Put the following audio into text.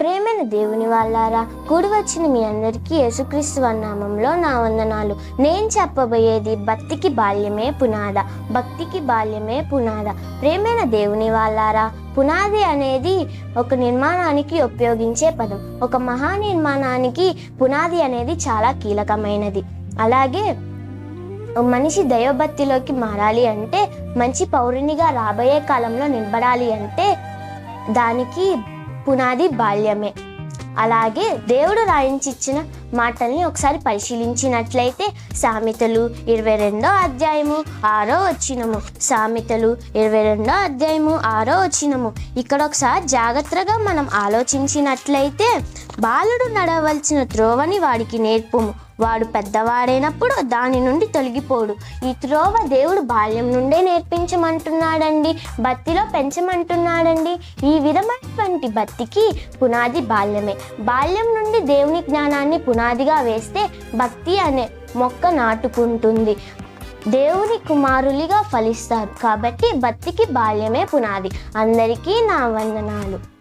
ప్రేమైన దేవుని వాళ్ళారా కూడి వచ్చిన మీ అందరికీ యేసుక్రీస్తు నామంలో నా వందనాలు. నేను చెప్పబోయేది భక్తికి బాల్యమే పునాద భక్తికి బాల్యమే పునాద. ప్రేమైన దేవుని వాళ్ళారా పునాది అనేది ఒక నిర్మాణానికి ఉపయోగించే పదం. ఒక మహా నిర్మాణానికి పునాది అనేది చాలా కీలకమైనది. అలాగే మనిషి దైవభక్తిలోకి మారాలి అంటే మంచి పౌరునిగా రాబోయే కాలంలో నిలబడాలి అంటే దానికి పునాది బాల్యమే. అలాగే దేవుడు రాయించిచ్చిన మాటల్ని ఒకసారి పరిశీలించినట్లయితే సామెతలు ఇరవై రెండో అధ్యాయము ఆరో వచ్చినము సామెతలు ఇరవై రెండో అధ్యాయము ఆరో వచ్చినము ఇక్కడ ఒకసారి జాగ్రత్తగా మనం ఆలోచించినట్లయితే బాలుడు నడవలసిన త్రోవని వాడికి నేర్పుము. వాడు పెద్దవాడైనప్పుడు దాని నుండి తొలగిపోడు. ఈ త్రోవ దేవుడు బాల్యం నుండే నేర్పించమంటున్నాడండి. బత్తిలో పెంచమంటున్నాడండి. ఈ విధమైనటువంటి బత్తికి పునాది బాల్యమే. బాల్యం నుండి దేవుని జ్ఞానాన్ని పునాదిగా వేస్తే భక్తి అనే మొక్క నాటుకుంటుంది. దేవుని కుమారులుగా ఫలిస్తారు. కాబట్టి భక్తికి బాల్యమే పునాది. అందరికీ నా వందనాలు.